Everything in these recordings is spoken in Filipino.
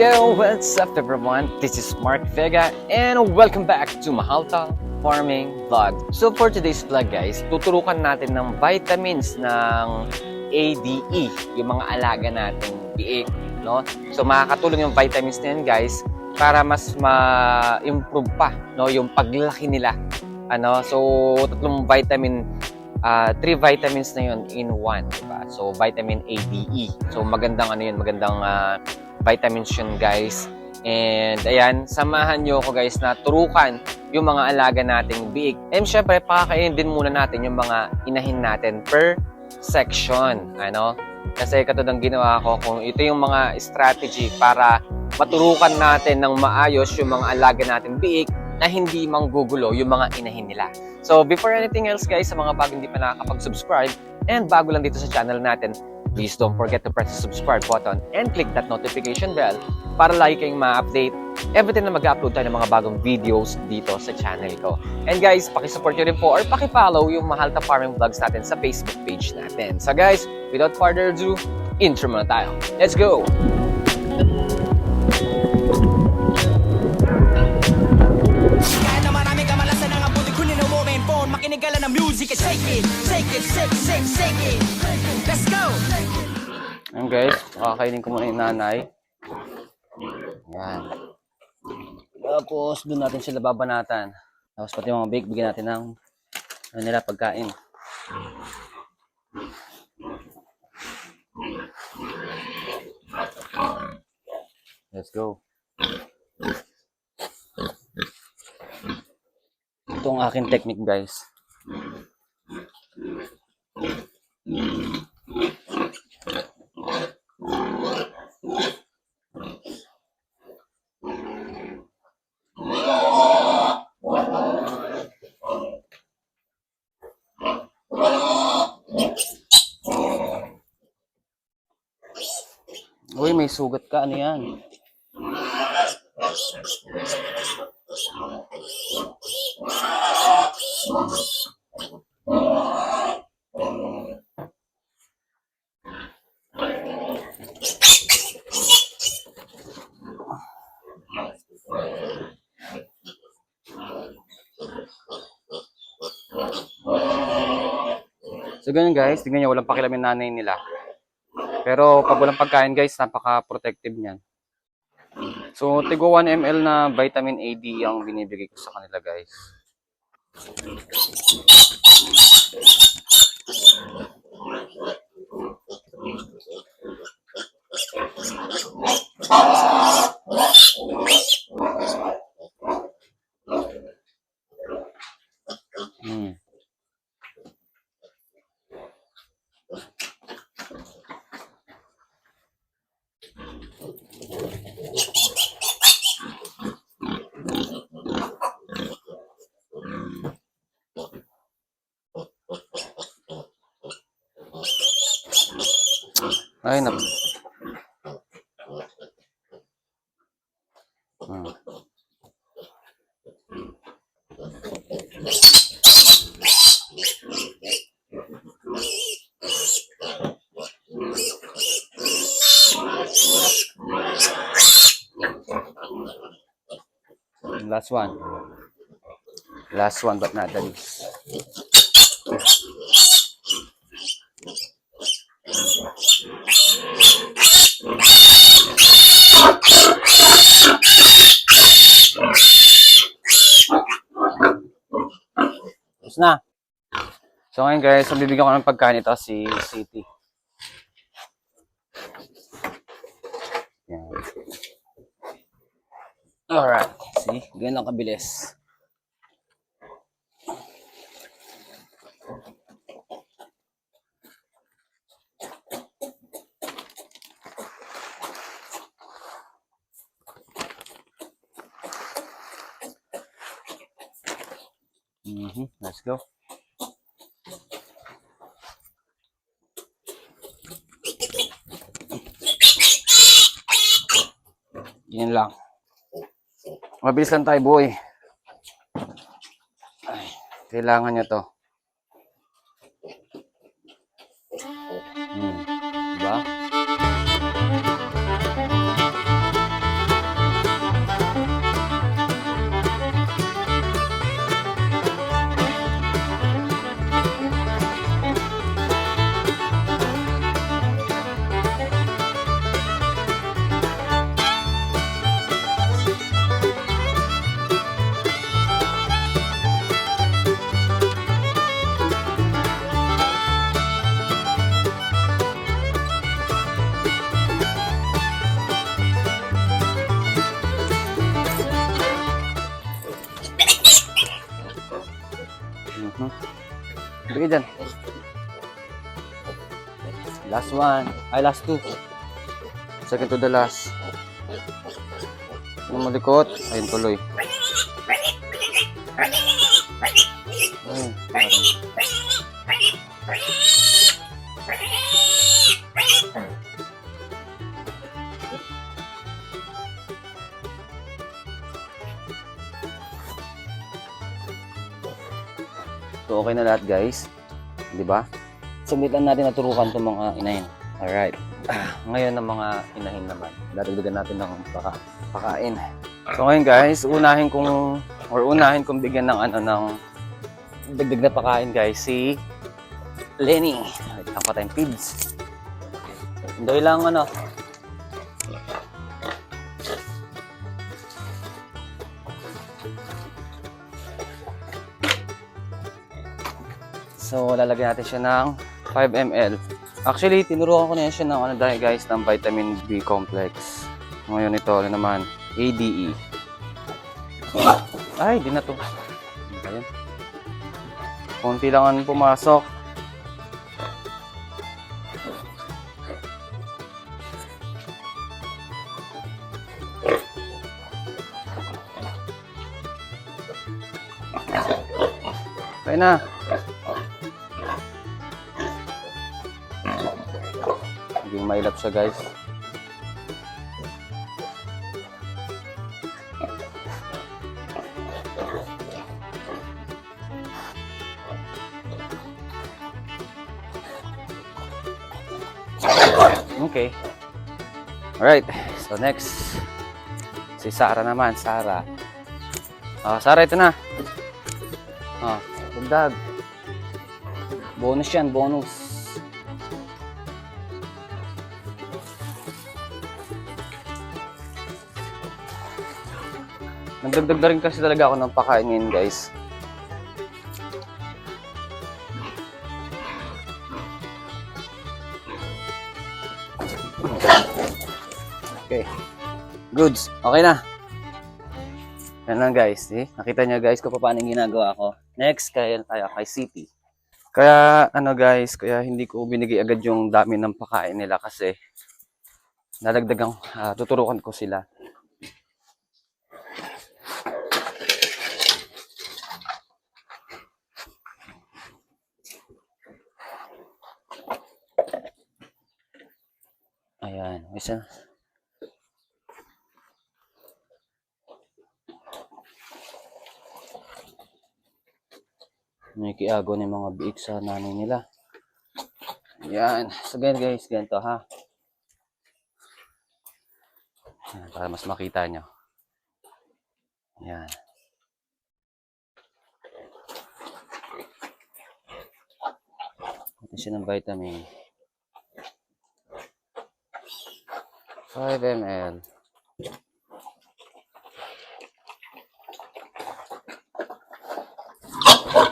What's up everyone? This is Mark Vega and welcome back to Mahalta Farming Vlog. So for today's vlog guys, tuturukan natin ng vitamins ng ADE, yung mga alaga nating biik. No? So makakatulong yung vitamins na yan guys para mas ma-improve pa no? yung paglaki nila. Ano? So tatlong vitamin uh, three vitamins na yun in one, diba? So, vitamin A, D, E. So, magandang ano yun, magandang uh, vitamins yun, guys. And, ayan, samahan nyo ako, guys, na turukan yung mga alaga nating biig. And, syempre, pakakainin din muna natin yung mga inahin natin per section, ano? Kasi katulad ng ginawa ko, kung ito yung mga strategy para maturukan natin ng maayos yung mga alaga nating biik na hindi manggugulo yung mga inahin nila. So, before anything else guys, sa mga bago hindi pa nakakapag-subscribe and bago lang dito sa channel natin, please don't forget to press the subscribe button and click that notification bell para lagi kayong ma-update everything na mag-upload tayo ng mga bagong videos dito sa channel ko. And guys, pakisupport nyo rin po or pakifollow yung Mahalta Farming Vlogs natin sa Facebook page natin. So guys, without further ado, intro muna tayo. Let's go! Lang ng music and shake it Shake it, shake, shake, shake it Let's go! Ayan guys, pakakainin ko muna yung nanay. Yan. Tapos, doon natin sila babanatan. Tapos pati mga bake, bigyan natin ng ano nila, pagkain. Let's go. Ito ang aking technique guys. Uy, may sugat ka. Ano yan? So ganun guys, tingnan nyo, walang pakialam yung nanay nila. Pero pag walang pagkain guys, napaka-protective niyan. So, tigo 1 ml na vitamin A, D ang binibigay ko sa kanila guys. Ay, nap. Hmm. Last one. Last one but not the least. Na. So ngayon guys, bibigyan ko ng pagkain ito si City. Yan. Alright. See? Ganyan lang kabilis. Mm-hmm. Let's go. Yan lang. Mabilis lang tayo, boy. Ay, kailangan niya to. Hmm? Bigay dyan. Last one. Ay, last two. Second to the last. Yung malikot. Ayun tuloy. Ayun, parang- okay na lahat, guys. Di ba? Submit lang natin naturukan itong mga inahin. Alright. Ah, ngayon ang mga inahin naman. Dadagdagan natin ng baka, pakain. So, ngayon, guys, unahin kong, or unahin kong bigyan ng ano, ng dagdag na pakain, guys, si Lenny. Wait lang pa tayong. Hindoy lang, ano, So, lalagyan natin siya ng 5 ml. Actually, tinuruan ko na yan siya ng ano dahil guys, ng vitamin B complex. Ngayon ito, ano naman, ADE. Ay, di na to. Ano ba yan? Konti lang ang pumasok. Okay na. Mailap siya guys. Okay. Alright. So next. Si Sarah naman. Sarah. Ah, Sarah, ito na. Ah, dagdag. Bonus yan, bonus. Nagdagdag na rin kasi talaga ako ng pakain ngayon, guys. Okay. Goods. Okay na. Yan lang guys. Eh? Nakita nyo guys kung paano ginagawa ko. Next, kaya tayo kay City. Kaya ano guys, kaya hindi ko binigay agad yung dami ng pakain nila kasi nadagdagang ah, tuturukan ko sila. Ayan, isa. May kiago ng mga biik sa nanay nila. Yan. So, ganyan guys, ganito ha. Yan, para mas makita nyo. Yan. Ito siya ng vitamin. 5 ml.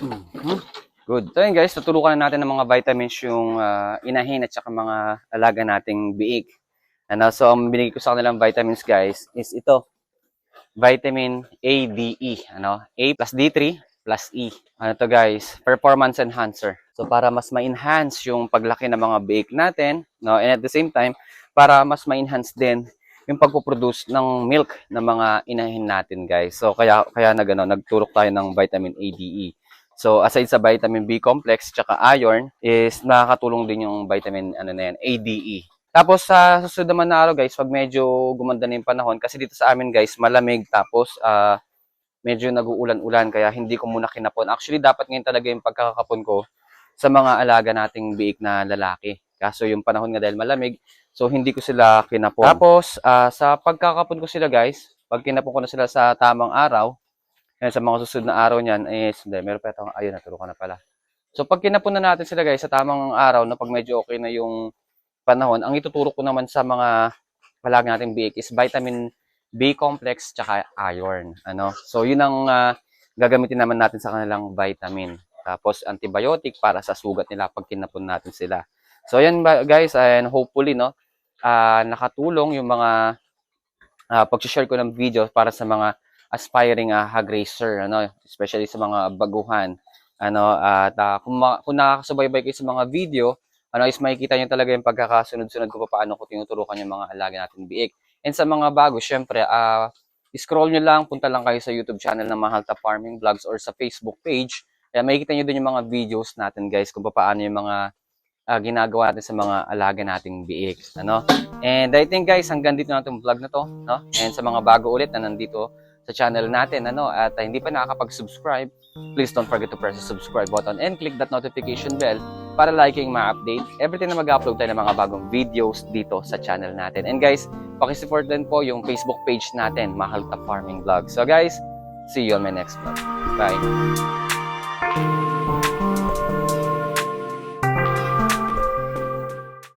Mhm. Good. So yun guys, tuturukan na natin ng mga vitamins yung ah, inahin at saka mga alaga nating biik. Ano, so ang binigay ko sa kanilang vitamins guys is ito. Vitamin A, D, E. Ano? A plus D3 plus E. Ano to guys? Performance enhancer. So para mas ma-enhance yung paglaki ng mga biik natin, no? And at the same time, para mas ma-enhance din yung pagpo-produce ng milk ng mga inahin natin guys. So kaya kaya nag ano, nagturok tayo ng vitamin A, D, E. So aside sa vitamin B complex tsaka iron is nakakatulong din yung vitamin ano na yan, ADE. Tapos sa susunod naman na araw guys, pag medyo gumanda na yung panahon kasi dito sa amin guys, malamig tapos ah, medyo nag-uulan-ulan kaya hindi ko muna kinapon. Actually dapat ngayon talaga yung pagkakapon ko sa mga alaga nating biik na lalaki. Kaso yung panahon nga dahil malamig, so hindi ko sila kinapon. Tapos ah, sa pagkakapon ko sila guys, pag kinapon ko na sila sa tamang araw, yan, sa mga susunod na araw niyan is, hindi, meron pa itong, ayun, naturo ko na pala. So, pag kinapon na natin sila guys, sa tamang araw, na pag medyo okay na yung panahon, ang ituturo ko naman sa mga palag nating biik is vitamin B complex tsaka iron. Ano? So, yun ang ah, gagamitin naman natin sa kanilang vitamin. Tapos, antibiotic para sa sugat nila pag kinapon natin sila. So, yan ba- guys, and hopefully, no, ah, nakatulong yung mga uh, pag-share ko ng video para sa mga aspiring uh, hog racer, ano, especially sa mga baguhan. Ano, at ah, kung, kung nakakasubaybay kayo sa mga video, ano is makikita nyo talaga yung pagkakasunod-sunod ko pa paano ko tinuturukan yung mga alaga natin biik. And sa mga bago, syempre, ah scroll nyo lang, punta lang kayo sa YouTube channel ng Mahalta Farming Vlogs or sa Facebook page. Kaya makikita nyo din yung mga videos natin guys kung paano yung mga ah, ginagawa natin sa mga alaga nating biik. Ano? And I think guys, hanggang dito na itong vlog na to. No? And sa mga bago ulit na nandito sa channel natin ano, at ah, hindi pa nakakapag-subscribe, please don't forget to press the subscribe button and click that notification bell para liking ma-update everything na mag-upload tayo ng mga bagong videos dito sa channel natin. And guys, pakisupport din po yung Facebook page natin, Mahal Farming Vlog. So guys, see you on my next vlog. Bye!